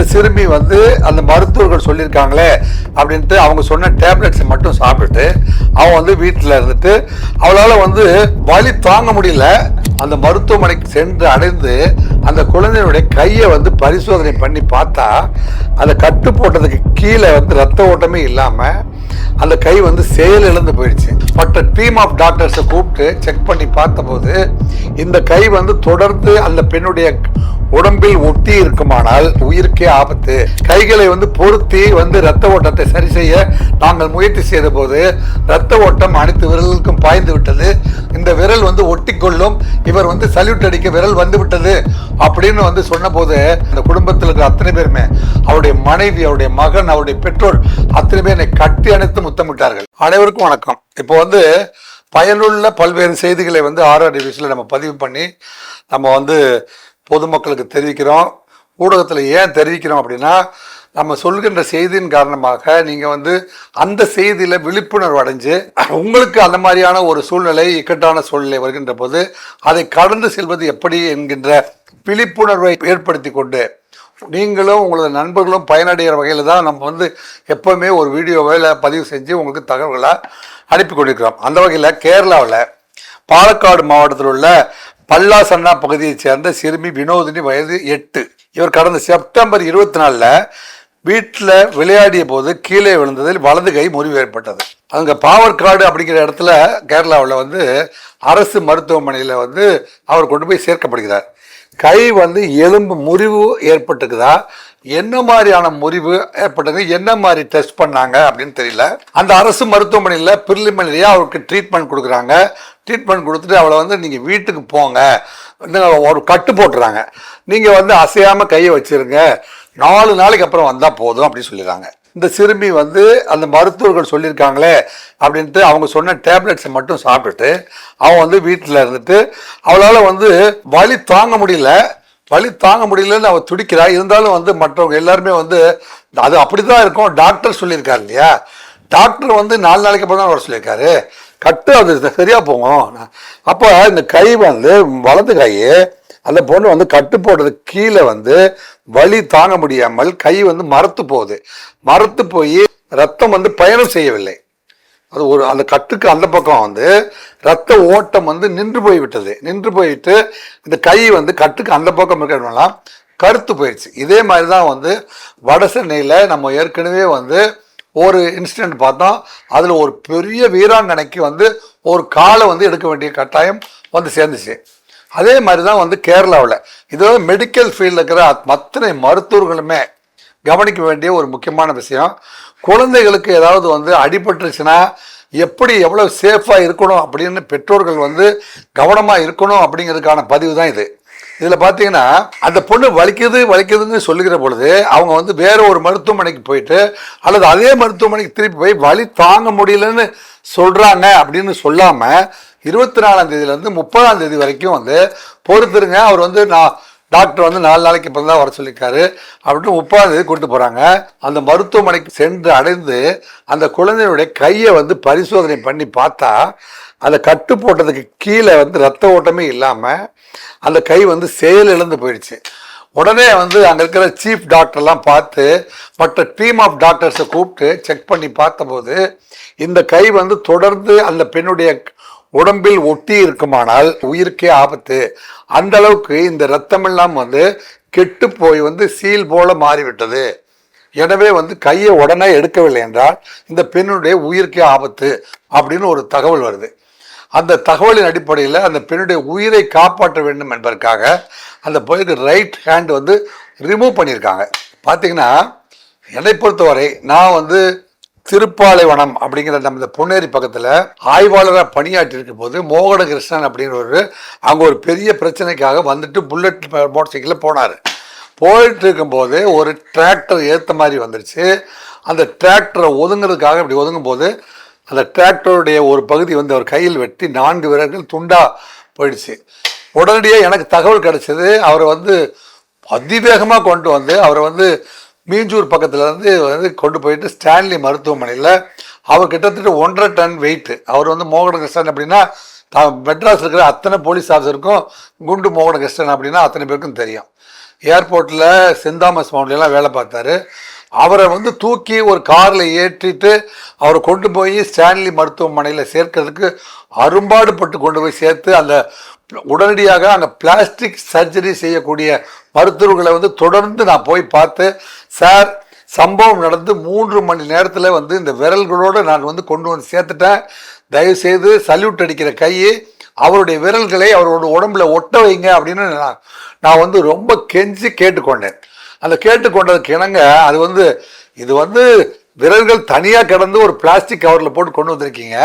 இந்த சிறுமி வந்து அந்த மருத்துவர்கள் சொல்லியிருக்காங்களே அப்படின்ட்டு அவங்க சொன்ன டேப்லெட்ஸை மட்டும் சாப்பிட்டுட்டு அவன் வந்து வீட்டில் இருந்துட்டு அவளால் வந்து வலி தாங்க முடியல. அந்த மருத்துவமனைக்கு சென்று அடைந்து அந்த குழந்தையுடைய கையை வந்து பரிசோதனை பண்ணி பார்த்தா அதை கட்டு போட்டதுக்கு கீழே வந்து ரத்த ஓட்டமே இல்லாமல் அந்த கை வந்து செயல் இழந்து போயிடுச்சு. பட்ட டீம் ஆஃப் டாக்டர்ஸை கூப்பிட்டு செக் பண்ணி பார்த்தபோது இந்த கை வந்து தொடர்ந்து அந்த பெண்ணுடைய உடம்பில் ஒட்டி இருக்குமானால் உயிருக்கே ஆபத்து. கைகளை வந்து பொருத்தி வந்து ரத்த ஓட்டத்தை சரி செய்ய நாங்கள் முயற்சி செய்த போது ரத்த ஓட்டம் அனைத்து விரலுக்கும் பாய்ந்து விட்டது. இந்த விரல் வந்து ஒட்டிக்கொள்ளும் இவர் வந்து சல்யூட் அடிக்க விரல் வந்து விட்டது அப்படின்னு வந்து சொன்னபோது அந்த குடும்பத்தில் இருக்கிற அத்தனை பேருமே அவருடைய மனைவி அவருடைய மகன் அவருடைய பெற்றோர் அத்தனை பேர் என்னை கட்டி அணைத்து முத்தமிட்டார்கள். அனைவருக்கும் வணக்கம். இப்போ வந்து பயனுள்ள பல்வேறு செய்திகளை வந்து ஆர்ஆர் டிவிஷனில் நம்ம பதிவு பண்ணி நம்ம வந்து பொதுமக்களுக்கு தெரிவிக்கிறோம். ஊடகத்தில் ஏன் தெரிவிக்கிறோம் அப்படின்னா நம்ம சொல்கின்ற செய்தியின் காரணமாக நீங்கள் வந்து அந்த செய்தியில் விழிப்புணர்வு அடைஞ்சு உங்களுக்கு அந்த மாதிரியான ஒரு சூழ்நிலை இக்கட்டான சூழ்நிலை வருகின்ற போது அதை கடந்து செல்வது எப்படி என்கின்ற விழிப்புணர்வை ஏற்படுத்தி கொண்டு நீங்களும் உங்களது நண்பர்களும் பயனடைகிற வகையில் தான் நம்ம வந்து எப்போவுமே ஒரு வீடியோவில் பதிவு செஞ்சு உங்களுக்கு தகவல்களை அனுப்பி கொண்டிருக்கிறோம். அந்த வகையில் கேரளாவில் பாலக்காடு மாவட்டத்தில் உள்ள பல்லாசன்னா பகுதியைச் சேர்ந்த சிறுமி வினோதினி வயது எட்டு. இவர் கடந்த செப்டம்பர் இருபத்தி நாலில் வீட்டில் விளையாடிய போது கீழே விழுந்ததில் வலது கை முறிவு ஏற்பட்டது. அங்கே பாவற்காடு அப்படிங்கிற இடத்துல கேரளாவில் வந்து அரசு மருத்துவமனையில் வந்து அவர் கொண்டு போய் சேர்க்கப்படுகிறார். கை வந்து எலும்பு முறிவு ஏற்பட்டுக்குதா? என்ன மாதிரியான முறிவு ஏற்பட்டது? என்ன மாதிரி டெஸ்ட் பண்ணாங்க அப்படின்னு தெரியல. அந்த அரசு மருத்துவமனையில் பிரிலிமினரியாக அவருக்கு ட்ரீட்மெண்ட் கொடுக்குறாங்க. ட்ரீட்மெண்ட் கொடுத்துட்டு அவளை வந்து நீங்கள் வீட்டுக்கு போங்க. ஒரு கட்டு போட்டுறாங்க. நீங்கள் வந்து அசையாமல் கையை வச்சிருங்க. நாலு நாளைக்கு அப்புறம் வந்தால் போதும் அப்படின்னு சொல்லிடுறாங்க. இந்த சிறுமி வந்து அந்த மருத்துவர்கள் சொல்லியிருக்காங்களே அப்படின்ட்டு அவங்க சொன்ன டேப்லெட்ஸை மட்டும் சாப்பிட்டுட்டு அவன் வந்து வீட்டில் இருந்துட்டு அவளால் வந்து வலி தாங்க முடியல. வலி தாங்க முடியலன்னு அவள் துடிக்கிறா. இருந்தாலும் வந்து மற்றவங்க எல்லாருமே வந்து அது அப்படி தான் இருக்கும். டாக்டர் சொல்லியிருக்காரு இல்லையா? டாக்டர் வந்து நாலு நாளைக்கு அப்புறம் தான் வர சொல்லியிருக்காரு. கட்டு அது சரியாக போகும். அப்போ இந்த கை வந்து வலது கை அந்த பொண்ணு வந்து கட்டு போடுறதுக்கு கீழே வந்து வலி தாங்க முடியாமல் கை வந்து மரத்து போகுது. மரத்து போய் ரத்தம் வந்து பயணம் செய்யவில்லை. அது ஒரு அந்த கட்டுக்கு அந்த பக்கம் வந்து ரத்த ஓட்டம் வந்து நின்று போய் விட்டது நின்று போயிட்டு இந்த கை வந்து கட்டுக்கு அந்த பக்கம் இருக்கிறதுனால கருத்து போயிடுச்சு இதே மாதிரி தான் வந்து வட சென்னையில் நம்ம ஏற்கனவே வந்து ஒரு இன்சிடெண்ட் பார்த்தோம் அதில் ஒரு பெரிய வீராங்கனைக்கு வந்து ஒரு காலை வந்து எடுக்க வேண்டிய கட்டாயம் வந்து சேர்ந்துச்சு. அதே மாதிரி தான் வந்து கேரளாவில். இது மெடிக்கல் ஃபீல்டில் இருக்கிற அத்தனை மருத்துவர்களுமே கவனிக்க வேண்டிய ஒரு முக்கியமான விஷயம். குழந்தைகளுக்கு ஏதாவது வந்து அடிபட்டுருச்சுன்னா எப்படி எவ்வளோ சேஃபாக இருக்கணும் அப்படின்னு பெற்றோர்கள் வந்து கவனமாக இருக்கணும் அப்படிங்கிறதுக்கான பதிவு தான் இது. இதில் பார்த்தீங்கன்னா அந்த பொண்ணு வலிக்குது வலிக்குதுன்னு சொல்லுகிற பொழுது அவங்க வந்து வேற ஒரு மருத்துவமனைக்கு போயிட்டு அல்லது அதே மருத்துவமனைக்கு திருப்பி போய் வலி தாங்க முடியலன்னு சொல்கிறாங்க அப்படின்னு சொல்லாமல் இருபத்தி நாலாம் தேதியிலேருந்து முப்பதாம் தேதி வரைக்கும் வந்து பொறுத்துருங்க. அவர் வந்து நான் டாக்டர் வந்து நாலு நாளைக்கு இப்போ தான் வர சொல்லியிருக்காரு. அப்படின்னு முப்பதாம் தேதி கூட்டு போகிறாங்க அந்த மருத்துவமனைக்கு சென்று அடைந்து அந்த குழந்தையுடைய கையை வந்து பரிசோதனை பண்ணி பார்த்தா அதை கட்டு போட்டதுக்கு கீழே வந்து ரத்த ஓட்டமே இல்லாமல் அந்த கை வந்து செயல் இழந்து போயிடுச்சு. உடனே வந்து அங்கே இருக்கிற சீஃப் டாக்டர்லாம் பார்த்து மற்ற டீம் ஆஃப் டாக்டர்ஸை கூப்பிட்டு செக் பண்ணி பார்த்தபோது இந்த கை வந்து தொடர்ந்து அந்த பெண்ணுடைய உடம்பில் ஒட்டி இருக்குமானால் உயிருக்கே ஆபத்து. அந்த அளவுக்கு இந்த ரத்தமெல்லாம் வந்து கெட்டு போய் வந்து சீல் போல மாறிவிட்டது. எனவே வந்து கையை உடனே எடுக்கவில்லை என்றால் இந்த பெண்ணுடைய உயிருக்கே ஆபத்து அப்படின்னு ஒரு தகவல் வருது. அந்த தகவலின் அடிப்படையில் அந்த பெண்ணுடைய உயிரை காப்பாற்ற வேண்டும் என்பதற்காக அந்த பொண்ணுக்கு ரைட் ஹேண்ட் வந்து ரிமூவ் பண்ணியிருக்காங்க. பார்த்தீங்கன்னா என்னை பொறுத்தவரை நான் வந்து திருப்பாலைவனம் அப்படிங்கிற நம்ம இந்த பொன்னேரி பக்கத்தில் ஆய்வாளராக பணியாற்றி இருக்கும் போது மோகன கிருஷ்ணன் அப்படிங்கிற ஒரு அங்கே ஒரு பெரிய பிரச்சனைக்காக வந்துட்டு புல்லட் மோட்டர் சைக்கிளில் போனார். போயிட்டு இருக்கும்போது ஒரு டிராக்டர் ஏற்ற மாதிரி வந்துருச்சு. அந்த டிராக்டரை ஒதுங்கிறதுக்காக இப்படி ஒதுங்கும் போது அந்த டிராக்டருடைய ஒரு பகுதி வந்து அவர் கையில் வெட்டி நான்கு வீரர்கள் துண்டா போயிடுச்சு. உடனடியாக எனக்கு தகவல் கிடைச்சது. அவரை வந்து அதிவேகமாக கொண்டு வந்து அவரை வந்து மீஞ்சூர் பக்கத்தில் இருந்து வந்து கொண்டு போயிட்டு ஸ்டான்லி மருத்துவமனையில் அவர் கிட்டத்தட்ட ஒன்றரை டன் வெயிட்டு அவர் வந்து மோகன கிருஷ்ணன் அப்படின்னா தான் மெட்ராஸ் இருக்கிற அத்தனை போலீஸ் ஆஃபீஸருக்கும் குண்டு மோகன கிருஷ்ணன் அப்படின்னா அத்தனை பேருக்கும் தெரியும். ஏர்போர்ட்டில் சென்ட் தாமஸ் மவுண்ட்லாம் வேலை பார்த்தாரு. அவரை வந்து தூக்கி ஒரு காரில் ஏற்றிட்டு அவரை கொண்டு போய் ஸ்டான்லி மருத்துவமனையில் சேர்க்கறதுக்கு அரும்பாடுபட்டு கொண்டு போய் சேர்த்து அந்த உடனடியாக அங்கே பிளாஸ்டிக் சர்ஜரி செய்யக்கூடிய மருத்துவர்களை வந்து தொடர்ந்து நான் போய் பார்த்து சார் சம்பவம் நடந்து மூன்று மணி நேரத்தில் வந்து இந்த விரல்களோடு நான் வந்து கொண்டு வந்து சேர்த்துட்டேன். தயவுசெய்து சல்யூட் அடிக்கிற கையை அவருடைய விரல்களை அவரோட உடம்புல ஒட்ட வைங்க அப்படின்னு நான் நான் வந்து ரொம்ப கெஞ்சி கேட்டுக்கொண்டேன். அந்த கேட்டுக்கொண்டதுக்கு இணங்க அது வந்து இது வந்து விரல்கள் தனியாக கிடந்து ஒரு பிளாஸ்டிக் கவரில் போட்டு கொண்டு வந்திருக்கீங்க.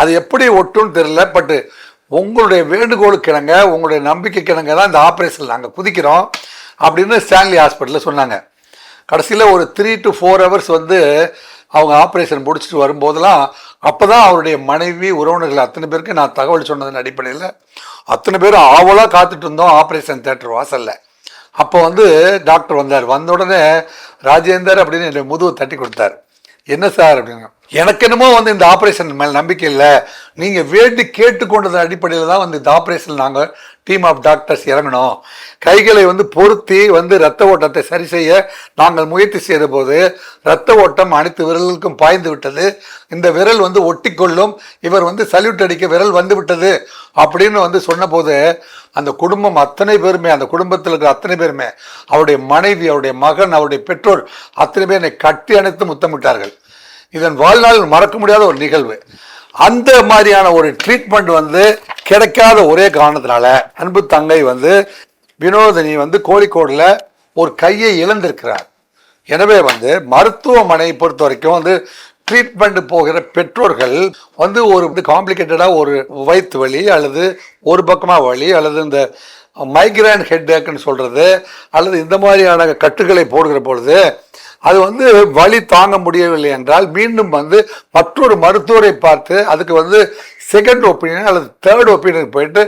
அது எப்படி ஒட்டும்னு தெரியல பட்டு உங்களுடைய வேண்டுகோளுக்கு இணங்க உங்களுடைய நம்பிக்கை கிணங்க தான் இந்த ஆப்ரேஷன் நாங்கள் குதிக்கிறோம் அப்படின்னு ஸ்டான்லி ஹாஸ்பிட்டலில் சொன்னாங்க. கடைசியில் ஒரு த்ரீ டு ஃபோர் ஹவர்ஸ் வந்து அவங்க ஆப்ரேஷன் முடிச்சுட்டு வரும்போதெல்லாம் அப்போ தான் அவருடைய மனைவி உறவினர்கள் அத்தனை பேருக்கு நான் தகவல் சொன்னதன் அடிப்படையில் அத்தனை பேரும் ஆவலாக காத்துட்டு இருந்தோம் ஆப்ரேஷன் தேட்டர் வாசலில். அப்போ வந்து டாக்டர் வந்தார். வந்த உடனே ராஜேந்தர் அப்படின்னு என்னுடைய முதுவை தட்டி கொடுத்தார். என்ன சார் அப்படிங்க எனக்கு என்னமோ வந்து இந்த ஆப்ரேஷன் மேல் நம்பிக்கை இல்லை. நீங்கள் வேண்டி கேட்டுக்கொண்டதன் அடிப்படையில் தான் வந்து இந்த ஆப்ரேஷன் நாங்கள் டீம் ஆஃப் டாக்டர்ஸ் இறங்கணும். கைகளை வந்து பொருத்தி வந்து ரத்த ஓட்டத்தை சரி செய்ய நாங்கள் முயற்சி செய்த போது ரத்த ஓட்டம் அனைத்து விரல்களுக்கும் பாய்ந்து விட்டது. இந்த விரல் வந்து ஒட்டிக்கொள்ளும். இவர் வந்து சல்யூட் அடிக்க விரல் வந்து விட்டது அப்படின்னு வந்து சொன்னபோது அந்த குடும்பம் அத்தனை பேருமே அந்த குடும்பத்தில் இருக்கிற அத்தனை பேருமே அவருடைய மனைவி அவருடைய மகன் அவருடைய பெற்றோர் அத்தனை பேர் என்னை கட்டி அணைத்து முத்தமிட்டார்கள். இதன் வாழ்நாள் மறக்க முடியாத ஒரு நிகழ்வு. அந்த மாதிரியான ஒரு ட்ரீட்மெண்ட் வந்து கிடைக்காத ஒரே காரணத்தினால அன்பு தங்கை வந்து வினோதினி வந்து கோழிக்கோடில் ஒரு கையை இழந்திருக்கிறார். எனவே வந்து மருத்துவமனை பொறுத்த வரைக்கும் வந்து ட்ரீட்மெண்ட் போகிற பெற்றோர்கள் வந்து ஒரு காம்ப்ளிகேட்டடாக ஒரு வயிற்று வலி அல்லது ஒரு பக்கமாக வலி அல்லது இந்த மைக்ரேன் ஹெட் ஏக்குன்னு சொல்கிறது அல்லது இந்த மாதிரியான கட்டுகளை போடுகிற பொழுது அது வந்து வலி தாங்க முடியவில்லை என்றால் மீண்டும் வந்து மற்றொரு மருத்துவரை பார்த்து அதுக்கு வந்து செகண்ட் ஒப்பீனியன் அல்லது தேர்ட் ஒப்பீனியன் போயிட்டு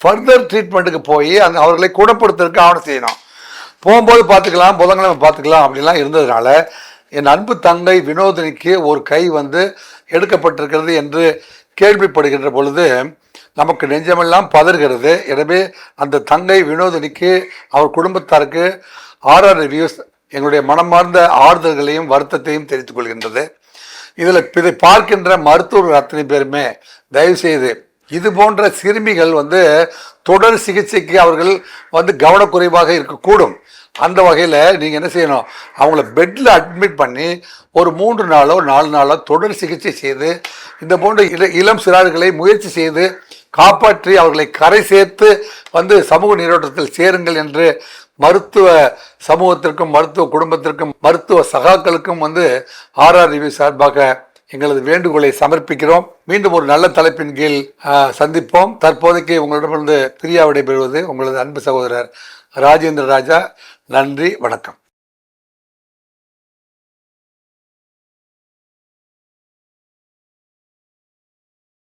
ஃபர்தர் ட்ரீட்மெண்ட்டுக்கு போய் அந்த அவர்களை குணப்படுத்துறதுக்கு ஆவணம் செய்யணும். போகும்போது பார்த்துக்கலாம் புதன்கிழமை பார்த்துக்கலாம் அப்படிலாம் இருந்ததுனால என் அன்பு தங்கை வினோதினிக்கு ஒரு கை வந்து எடுக்கப்பட்டிருக்கிறது என்று கேள்விப்படுகின்ற பொழுது நமக்கு நெஞ்சமெல்லாம் பதறுகிறது. எனவே அந்த தங்கை வினோதினிக்கு அவர் குடும்பத்தாருக்கு ஆர்ஆர் ரிவ்யூஸ் எங்களுடைய மனமார்ந்த ஆறுதல்களையும் வருத்தத்தையும் தெரிவித்துக் கொள்கின்றது. இதில் இதை பார்க்கின்ற மருத்துவர்கள் அத்தனை பேருமே தயவுசெய்து இது போன்ற சிறுமிகள் வந்து தொடர் சிகிச்சைக்கு அவர்கள் வந்து கவனக்குறைவாக இருக்கக்கூடும். அந்த வகையில் நீங்கள் என்ன செய்யணும்? அவங்கள பெட்டில் அட்மிட் பண்ணி ஒரு மூன்று நாளோ நாலு நாளோ தொடர் சிகிச்சை செய்து இந்த போன்ற இள இளம் சிறார்களை முயற்சி செய்து காப்பாற்றி அவர்களை கரை சேர்த்து வந்து சமூக நீரோட்டத்தில் சேருங்கள் என்று மருத்துவ சமூகத்திற்கும் மருத்துவ குடும்பத்திற்கும் மருத்துவ சகாக்களுக்கும் வந்து ஆர்ஆர் சார்பாக எங்களது வேண்டுகோளை சமர்ப்பிக்கிறோம். மீண்டும் ஒரு நல்ல தலைப்பின் கீழ் சந்திப்போம். தற்போதைக்கு உங்களிடமிருந்து பிரியா விடைபெறுவது உங்களது அன்பு சகோதரர் ராஜேந்திர ராஜா. நன்றி வணக்கம்.